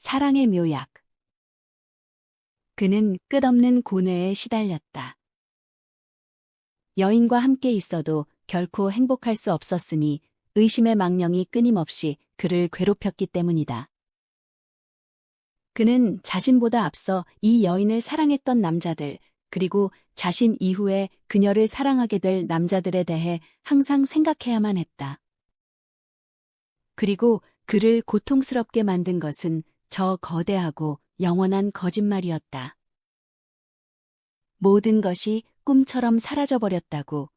사랑의 묘약. 그는 끝없는 고뇌에 시달렸다. 여인과 함께 있어도 결코 행복할 수 없었으니 의심의 망령이 끊임없이 그를 괴롭혔기 때문이다. 그는 자신보다 앞서 이 여인을 사랑했던 남자들, 그리고 자신 이후에 그녀를 사랑하게 될 남자들에 대해 항상 생각해야만 했다. 그리고 그를 고통스럽게 만든 것은 저 거대하고 영원한 거짓말이었다. 모든 것이 꿈처럼 사라져버렸다고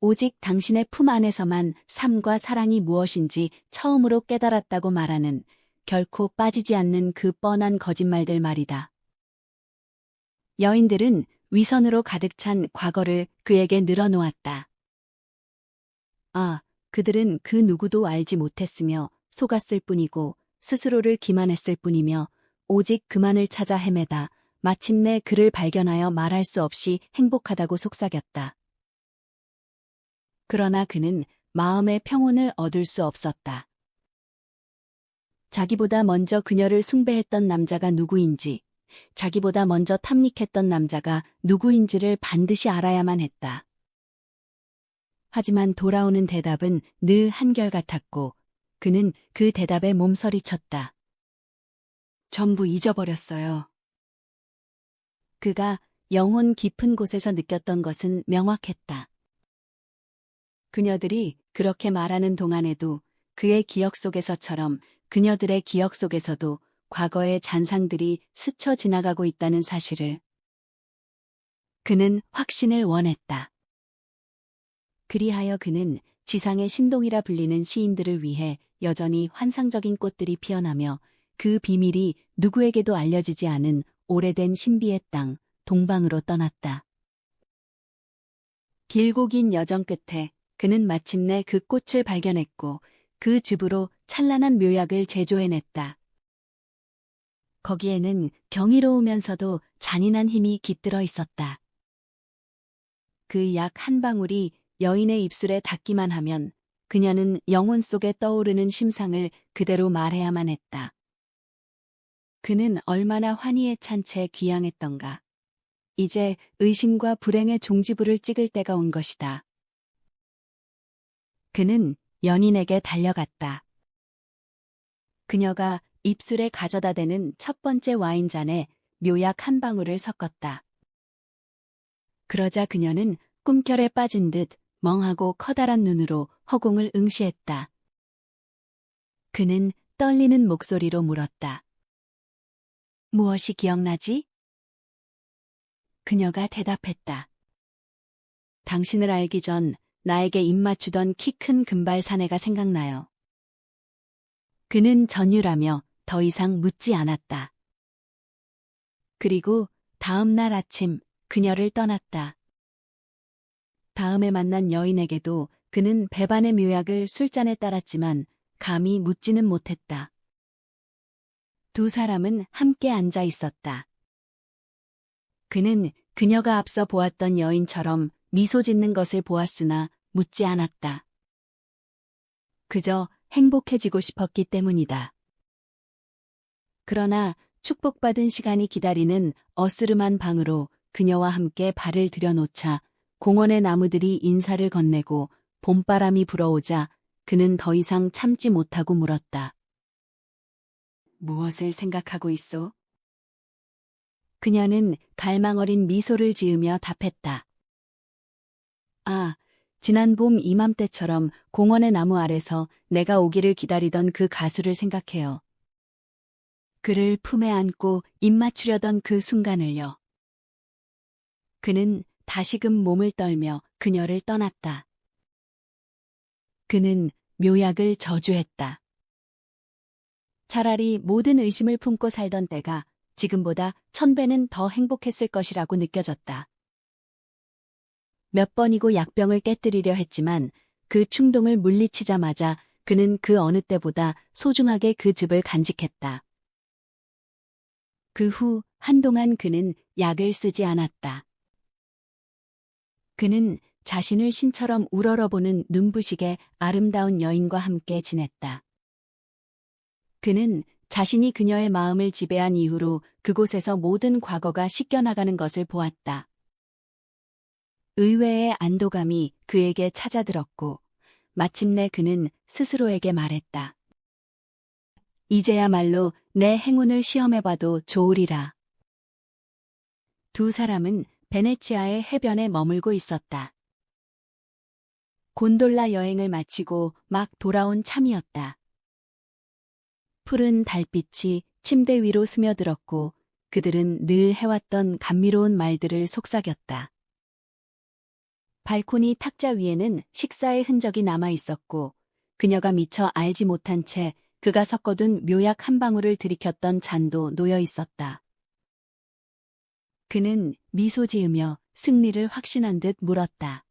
오직 당신의 품 안에서만 삶과 사랑이 무엇인지 처음으로 깨달았다고 말하는 결코 빠지지 않는 그 뻔한 거짓말들 말이다. 여인들은 위선으로 가득 찬 과거를 그에게 늘어놓았다. 아, 그들은 그 누구도 알지 못했으며 속았을 뿐이고 스스로를 기만했을 뿐이며 오직 그만을 찾아 헤매다 마침내 그를 발견하여 말할 수 없이 행복하다고 속삭였다. 그러나 그는 마음의 평온을 얻을 수 없었다. 자기보다 먼저 그녀를 숭배했던 남자가 누구인지, 자기보다 먼저 탐닉했던 남자가 누구인지를 반드시 알아야만 했다. 하지만 돌아오는 대답은 늘 한결같았고, 그는 그 대답에 몸서리쳤다. 전부 잊어버렸어요. 그가 영혼 깊은 곳에서 느꼈던 것은 명확했다. 그녀들이 그렇게 말하는 동안에도 그의 기억 속에서처럼 그녀들의 기억 속에서도 과거의 잔상들이 스쳐 지나가고 있다는 사실을 그는 확신을 원했다. 그리하여 그는 지상의 신동이라 불리는 시인들을 위해 여전히 환상적인 꽃들이 피어나며 그 비밀이 누구에게도 알려지지 않은 오래된 신비의 땅, 동방으로 떠났다. 길고 긴 여정 끝에 그는 마침내 그 꽃을 발견했고 그 즙으로 찬란한 묘약을 제조해냈다. 거기에는 경이로우면서도 잔인한 힘이 깃들어 있었다. 그 약 한 방울이 여인의 입술에 닿기만 하면 그녀는 영혼 속에 떠오르는 심상을 그대로 말해야만 했다. 그는 얼마나 환희에 찬 채 귀향했던가. 이제 의심과 불행의 종지부를 찍을 때가 온 것이다. 그는 연인에게 달려갔다. 그녀가 입술에 가져다 대는 첫 번째 와인잔에 묘약 한 방울을 섞었다. 그러자 그녀는 꿈결에 빠진 듯 멍하고 커다란 눈으로 허공을 응시했다. 그는 떨리는 목소리로 물었다. 무엇이 기억나지? 그녀가 대답했다. 당신을 알기 전 나에게 입맞추던 키 큰 금발 사내가 생각나요. 그는 전율하며 더 이상 묻지 않았다. 그리고 다음 날 아침 그녀를 떠났다. 다음에 만난 여인에게도 그는 배반의 묘약을 술잔에 따랐지만 감히 묻지는 못했다. 두 사람은 함께 앉아 있었다. 그는 그녀가 앞서 보았던 여인처럼 미소 짓는 것을 보았으나 묻지 않았다. 그저 행복해지고 싶었기 때문이다. 그러나 축복받은 시간이 기다리는 어스름한 방으로 그녀와 함께 발을 들여놓자 공원의 나무들이 인사를 건네고 봄바람이 불어오자 그는 더 이상 참지 못하고 물었다. 무엇을 생각하고 있어? 그녀는 갈망어린 미소를 지으며 답했다. 아, 지난 봄 이맘때처럼 공원의 나무 아래서 내가 오기를 기다리던 그 가수를 생각해요. 그를 품에 안고 입맞추려던 그 순간을요. 그는 다시금 몸을 떨며 그녀를 떠났다. 그는 묘약을 저주했다. 차라리 모든 의심을 품고 살던 때가 지금보다 천 배는 더 행복했을 것이라고 느껴졌다. 몇 번이고 약병을 깨뜨리려 했지만 그 충동을 물리치자마자 그는 그 어느 때보다 소중하게 그 즙을 간직했다. 그 후 한동안 그는 약을 쓰지 않았다. 그는 자신을 신처럼 우러러보는 눈부시게 아름다운 여인과 함께 지냈다. 그는 자신이 그녀의 마음을 지배한 이후로 그곳에서 모든 과거가 씻겨나가는 것을 보았다. 의외의 안도감이 그에게 찾아들었고, 마침내 그는 스스로에게 말했다. 이제야말로 내 행운을 시험해봐도 좋으리라. 두 사람은 베네치아의 해변에 머물고 있었다. 곤돌라 여행을 마치고 막 돌아온 참이었다. 푸른 달빛이 침대 위로 스며들었고 그들은 늘 해왔던 감미로운 말들을 속삭였다. 발코니 탁자 위에는 식사의 흔적이 남아 있었고 그녀가 미처 알지 못한 채 그가 섞어둔 묘약 한 방울을 들이켰던 잔도 놓여 있었다. 그는 미소 지으며 승리를 확신한 듯 물었다.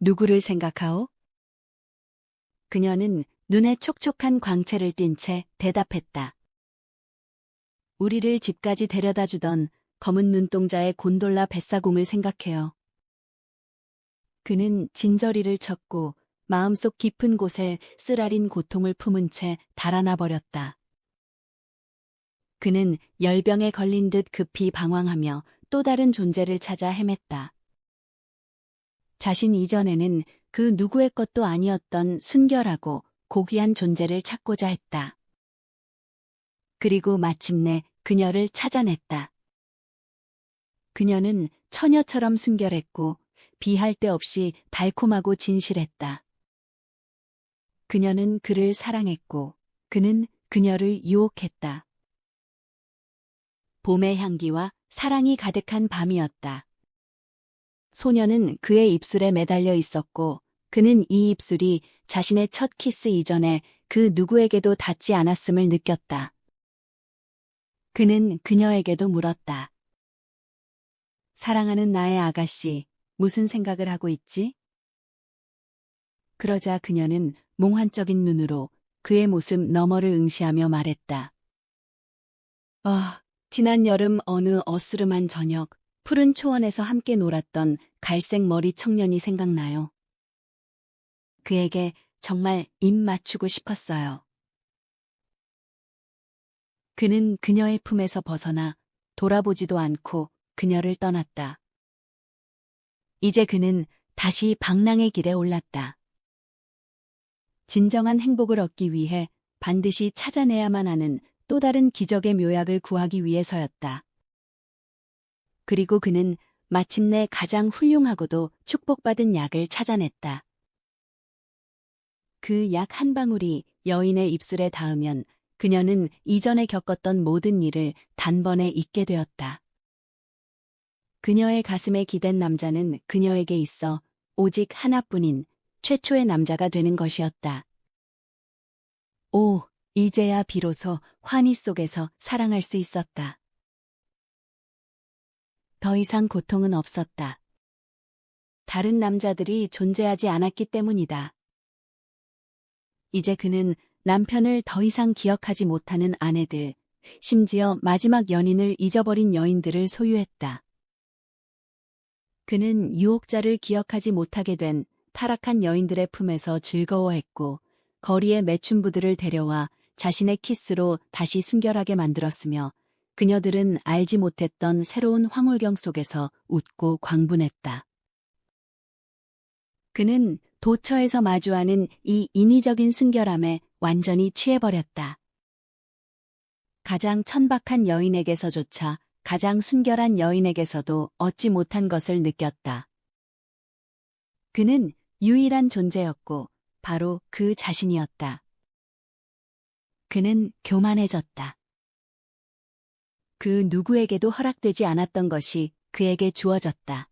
누구를 생각하오? 그녀는 눈에 촉촉한 광채를 띤 채 대답했다. 우리를 집까지 데려다 주던 검은 눈동자의 곤돌라 뱃사공을 생각해요. 그는 진저리를 쳤고 마음속 깊은 곳에 쓰라린 고통을 품은 채 달아나 버렸다. 그는 열병에 걸린 듯 급히 방황하며 또 다른 존재를 찾아 헤맸다. 자신 이전에는 그 누구의 것도 아니었던 순결하고 고귀한 존재를 찾고자 했다. 그리고 마침내 그녀를 찾아냈다. 그녀는 처녀처럼 순결했고 비할 데 없이 달콤하고 진실했다. 그녀는 그를 사랑했고 그는 그녀를 유혹했다. 봄의 향기와 사랑이 가득한 밤이었다. 소녀는 그의 입술에 매달려 있었고 그는 이 입술이 자신의 첫 키스 이전에 그 누구에게도 닿지 않았음을 느꼈다. 그는 그녀에게도 물었다. 사랑하는 나의 아가씨, 무슨 생각을 하고 있지? 그러자 그녀는 몽환적인 눈으로 그의 모습 너머를 응시하며 말했다. 아, 지난 여름 어느 어스름한 저녁, 푸른 초원에서 함께 놀았던 갈색 머리 청년이 생각나요. 그에게 정말 입 맞추고 싶었어요. 그는 그녀의 품에서 벗어나 돌아보지도 않고 그녀를 떠났다. 이제 그는 다시 방랑의 길에 올랐다. 진정한 행복을 얻기 위해 반드시 찾아내야만 하는 또 다른 기적의 묘약을 구하기 위해서였다. 그리고 그는 마침내 가장 훌륭하고도 축복받은 약을 찾아냈다. 그 약 한 방울이 여인의 입술에 닿으면 그녀는 이전에 겪었던 모든 일을 단번에 잊게 되었다. 그녀의 가슴에 기댄 남자는 그녀에게 있어 오직 하나뿐인 최초의 남자가 되는 것이었다. 오, 이제야 비로소 환희 속에서 사랑할 수 있었다. 더 이상 고통은 없었다. 다른 남자들이 존재하지 않았기 때문이다. 이제 그는 남편을 더 이상 기억하지 못하는 아내들, 심지어 마지막 연인을 잊어버린 여인들을 소유했다. 그는 유혹자를 기억하지 못하게 된 타락한 여인들의 품에서 즐거워했고 거리의 매춘부들을 데려와 자신의 키스로 다시 순결하게 만들었으며 그녀들은 알지 못했던 새로운 황홀경 속에서 웃고 광분했다. 그는 도처에서 마주하는 이 인위적인 순결함에 완전히 취해버렸다. 가장 천박한 여인에게서조차 가장 순결한 여인에게서도 얻지 못한 것을 느꼈다. 그는 유일한 존재였고 바로 그 자신이었다. 그는 교만해졌다. 그 누구에게도 허락되지 않았던 것이 그에게 주어졌다.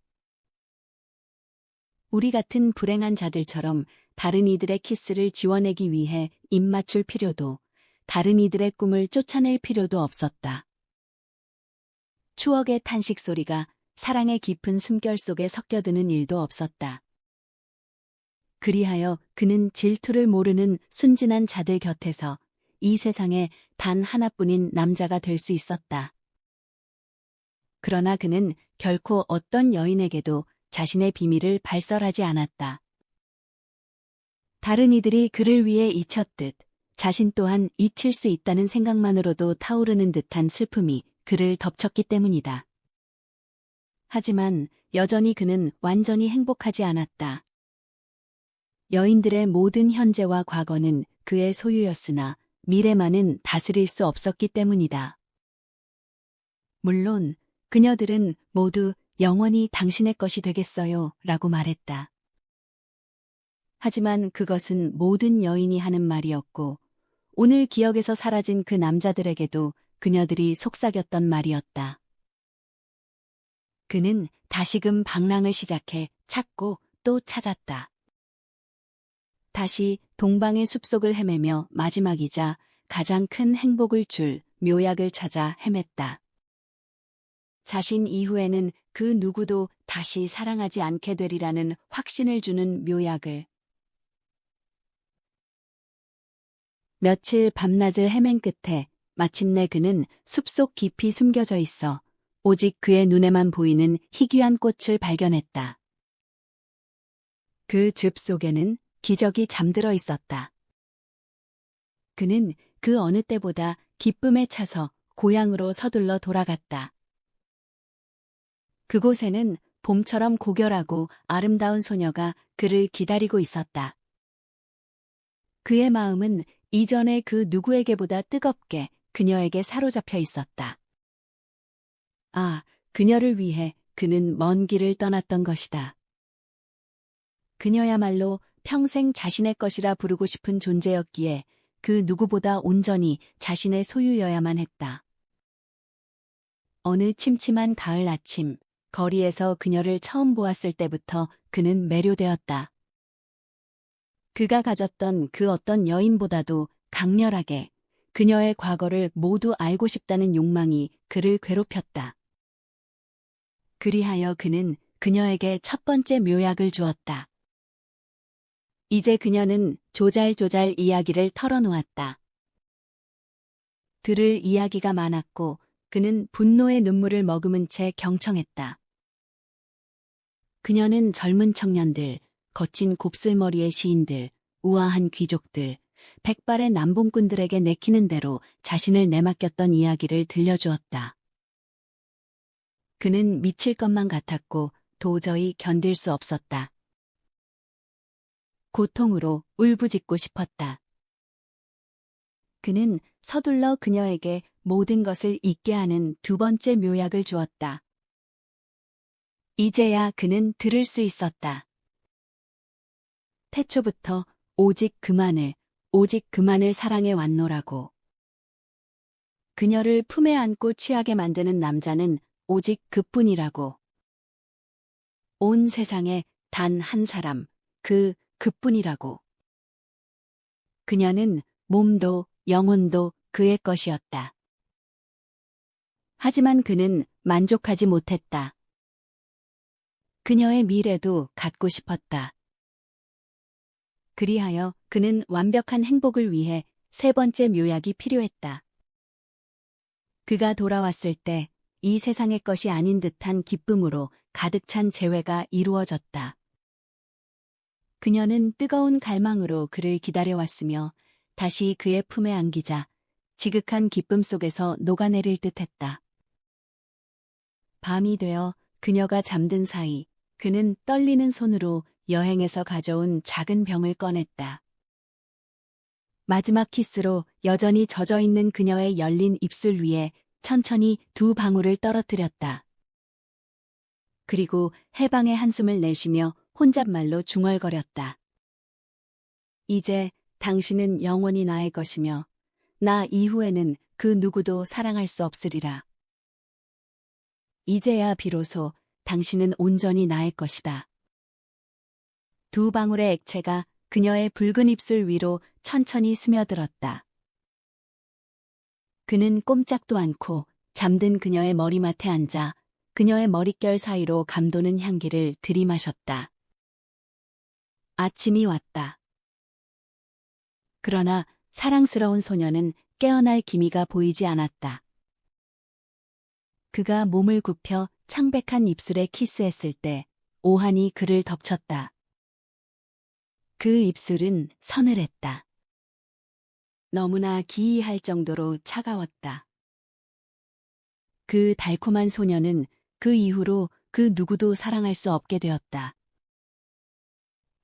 우리 같은 불행한 자들처럼 다른 이들의 키스를 지워내기 위해 입맞출 필요도 다른 이들의 꿈을 쫓아낼 필요도 없었다. 추억의 탄식 소리가 사랑의 깊은 숨결 속에 섞여드는 일도 없었다. 그리하여 그는 질투를 모르는 순진한 자들 곁에서 이 세상에 단 하나뿐인 남자가 될 수 있었다. 그러나 그는 결코 어떤 여인에게도 자신의 비밀을 발설하지 않았다. 다른 이들이 그를 위해 잊혔듯 자신 또한 잊힐 수 있다는 생각만으로도 타오르는 듯한 슬픔이 그를 덮쳤기 때문이다. 하지만 여전히 그는 완전히 행복하지 않았다. 여인들의 모든 현재와 과거는 그의 소유였으나 미래만은 다스릴 수 없었기 때문이다. 물론 그녀들은 모두 영원히 당신의 것이 되겠어요 라고 말했다. 하지만 그것은 모든 여인이 하는 말이었고 오늘 기억에서 사라진 그 남자들에게도 그녀들이 속삭였던 말이었다. 그는 다시금 방랑을 시작해 찾고 또 찾았다. 다시 동방의 숲속을 헤매며 마지막이자 가장 큰 행복을 줄 묘약을 찾아 헤맸다. 자신 이후에는 그 누구도 다시 사랑하지 않게 되리라는 확신을 주는 묘약을. 며칠 밤낮을 헤맨 끝에 마침내 그는 숲속 깊이 숨겨져 있어 오직 그의 눈에만 보이는 희귀한 꽃을 발견했다. 그 즙 속에는 기적이 잠들어 있었다. 그는 그 어느 때보다 기쁨에 차서 고향으로 서둘러 돌아갔다. 그곳에는 봄처럼 고결하고 아름다운 소녀가 그를 기다리고 있었다. 그의 마음은 이전의 그 누구에게보다 뜨겁게 그녀에게 사로잡혀 있었다. 아, 그녀를 위해 그는 먼 길을 떠났던 것이다. 그녀야말로 평생 자신의 것이라 부르고 싶은 존재였기에 그 누구보다 온전히 자신의 소유여야만 했다. 어느 침침한 가을 아침, 거리에서 그녀를 처음 보았을 때부터 그는 매료되었다. 그가 가졌던 그 어떤 여인보다도 강렬하게 그녀의 과거를 모두 알고 싶다는 욕망이 그를 괴롭혔다. 그리하여 그는 그녀에게 첫 번째 묘약을 주었다. 이제 그녀는 조잘조잘 이야기를 털어놓았다. 들을 이야기가 많았고 그는 분노의 눈물을 머금은 채 경청했다. 그녀는 젊은 청년들, 거친 곱슬머리의 시인들, 우아한 귀족들, 백발의 남봉꾼들에게 내키는 대로 자신을 내맡겼던 이야기를 들려주었다. 그는 미칠 것만 같았고 도저히 견딜 수 없었다. 고통으로 울부짖고 싶었다. 그는 서둘러 그녀에게 모든 것을 잊게 하는 두 번째 묘약을 주었다. 이제야 그는 들을 수 있었다. 태초부터 오직 그만을, 오직 그만을 사랑해 왔노라고. 그녀를 품에 안고 취하게 만드는 남자는 오직 그뿐이라고. 온 세상에 단 한 사람, 그 그뿐이라고. 그녀는 몸도 영혼도 그의 것이었다. 하지만 그는 만족하지 못했다. 그녀의 미래도 갖고 싶었다. 그리하여 그는 완벽한 행복을 위해 세 번째 묘약이 필요했다. 그가 돌아왔을 때 이 세상의 것이 아닌 듯한 기쁨으로 가득 찬 재회가 이루어졌다. 그녀는 뜨거운 갈망으로 그를 기다려왔으며 다시 그의 품에 안기자 지극한 기쁨 속에서 녹아내릴 듯 했다. 밤이 되어 그녀가 잠든 사이 그는 떨리는 손으로 여행에서 가져온 작은 병을 꺼냈다. 마지막 키스로 여전히 젖어 있는 그녀의 열린 입술 위에 천천히 두 방울을 떨어뜨렸다. 그리고 해방의 한숨을 내쉬며 혼잣말로 중얼거렸다. 이제 당신은 영원히 나의 것이며 나 이후에는 그 누구도 사랑할 수 없으리라. 이제야 비로소 당신은 온전히 나의 것이다. 두 방울의 액체가 그녀의 붉은 입술 위로 천천히 스며들었다. 그는 꼼짝도 않고 잠든 그녀의 머리맡에 앉아 그녀의 머릿결 사이로 감도는 향기를 들이마셨다. 아침이 왔다. 그러나 사랑스러운 소녀는 깨어날 기미가 보이지 않았다. 그가 몸을 굽혀 창백한 입술에 키스했을 때 오한이 그를 덮쳤다. 그 입술은 서늘했다. 너무나 기이할 정도로 차가웠다. 그 달콤한 소녀는 그 이후로 그 누구도 사랑할 수 없게 되었다.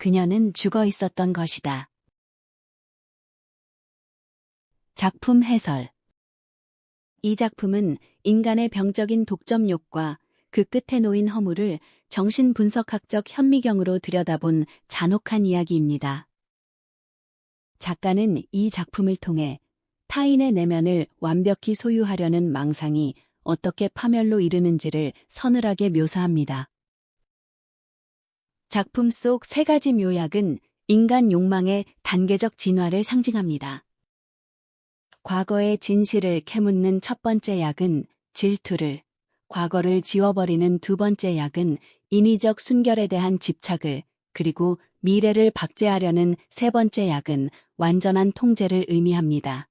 그녀는 죽어 있었던 것이다. 작품 해설 이 작품은 인간의 병적인 독점욕과 그 끝에 놓인 허물을 정신분석학적 현미경으로 들여다본 잔혹한 이야기입니다. 작가는 이 작품을 통해 타인의 내면을 완벽히 소유하려는 망상이 어떻게 파멸로 이르는지를 서늘하게 묘사합니다. 작품 속 세 가지 묘약은 인간 욕망의 단계적 진화를 상징합니다. 과거의 진실을 캐묻는 첫 번째 약은 질투를, 과거를 지워버리는 두 번째 약은 인위적 순결에 대한 집착을, 그리고 미래를 박제하려는 세 번째 약은 완전한 통제를 의미합니다.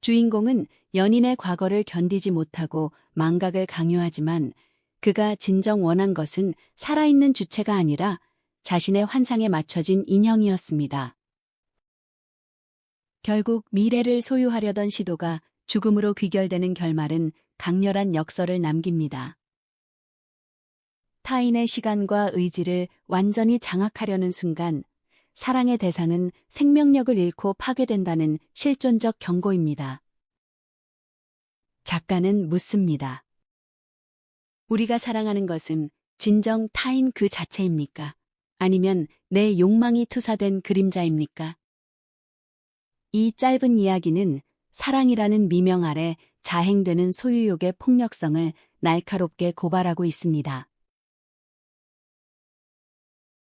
주인공은 연인의 과거를 견디지 못하고 망각을 강요하지만 그가 진정 원한 것은 살아있는 주체가 아니라 자신의 환상에 맞춰진 인형이었습니다. 결국 미래를 소유하려던 시도가 죽음으로 귀결되는 결말은 강렬한 역설을 남깁니다. 타인의 시간과 의지를 완전히 장악하려는 순간 사랑의 대상은 생명력을 잃고 파괴된다는 실존적 경고입니다. 작가는 묻습니다. 우리가 사랑하는 것은 진정 타인 그 자체입니까? 아니면 내 욕망이 투사된 그림자입니까? 이 짧은 이야기는 사랑이라는 미명 아래 자행되는 소유욕의 폭력성을 날카롭게 고발하고 있습니다.